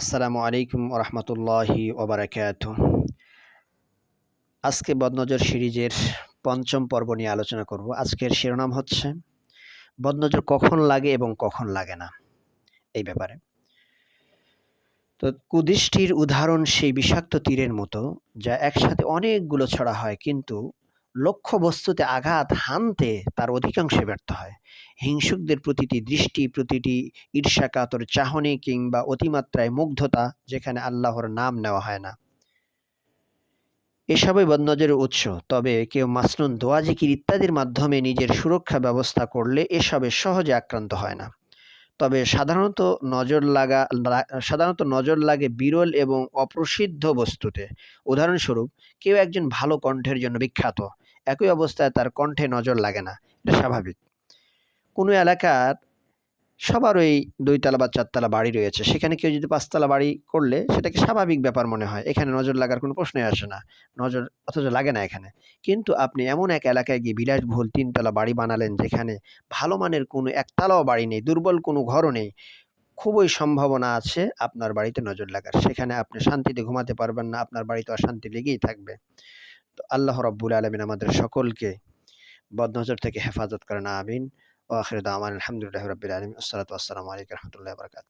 আসসালামু আলাইকুম রহমতুল্লাহি ওবরাকাত আজকে বদনজর সিরিজের পঞ্চম পর্ব নিয়ে আলোচনা করব। আজকের শিরোনাম হচ্ছে, বদনজর কখন লাগে এবং কখন লাগে না? এই ব্যাপারে। তো কুদৃষ্টির উদাহরণ সেই বিষাক্ত তীরের মতো, যা একসাথে অনেকগুলো ছড়া হয়, কিন্তু লক্ষ্য বস্তুতে আঘাত হানতে তার অধিকাংশে ব্যর্থ হয়। হিংসুকদের প্রতিটি দৃষ্টি, প্রতিটি ঈর্ষাকাতর চাহনি কিংবা অতিমাত্রায় মুগ্ধতা যেখানে আল্লাহর নাম নেওয়া হয় না। এসবই বদনজরের উৎস। তবে কেউ মাসনুন দোয়াজিকির ইত্যাদির মাধ্যমে নিজের সুরক্ষা ব্যবস্থা করলে এসবে সহজে আক্রান্ত হয় না। তবে সাধারণত নজর লাগা সাধারণত নজর লাগে বিরল এবং অপ্রসিদ্ধ বস্তুতে। উদাহরণস্বরূপ, কেউ একজন ভালো কণ্ঠের জন্য বিখ্যাত। একই অবস্থায় তার কণ্ঠে নজর লাগে না। এটা স্বাভাবিক। কোনো এলাকার সবার ওই দুইতলা বা চারতলা বাড়ি রয়েছে। সেখানে কেউ যদি পাঁচতলা বাড়ি করলে সেটাকে স্বাভাবিক ব্যাপার মনে হয়। এখানে নজর লাগার কোনো প্রশ্নই আসে না। নজর অথচ লাগে না এখানে। কিন্তু আপনি এমন এক এলাকায় গিয়ে বিলাসবহুল তিনতলা বাড়ি বানালেন যেখানে ভালো মানের কোনো একতলাও বাড়ি নেই, দুর্বল কোনো ঘরও নেই, খুবই সম্ভাবনা আছে আপনার বাড়িতে নজর লাগার। সেখানে আপনি শান্তিতে ঘুমাতে পারবেন না, আপনার বাড়িতে অশান্তি লেগেই থাকবে। আল্লাহ রব্বুল আলমিন আমাদের সকলকে বদনজর থেকে হেফাজত করেন, আমিন। ও আখির দামান আলহামদুলিল্লাহ রবিল আলমিন। আসসালাতু আলাইকুম রহমতুল্লাহ বরকাত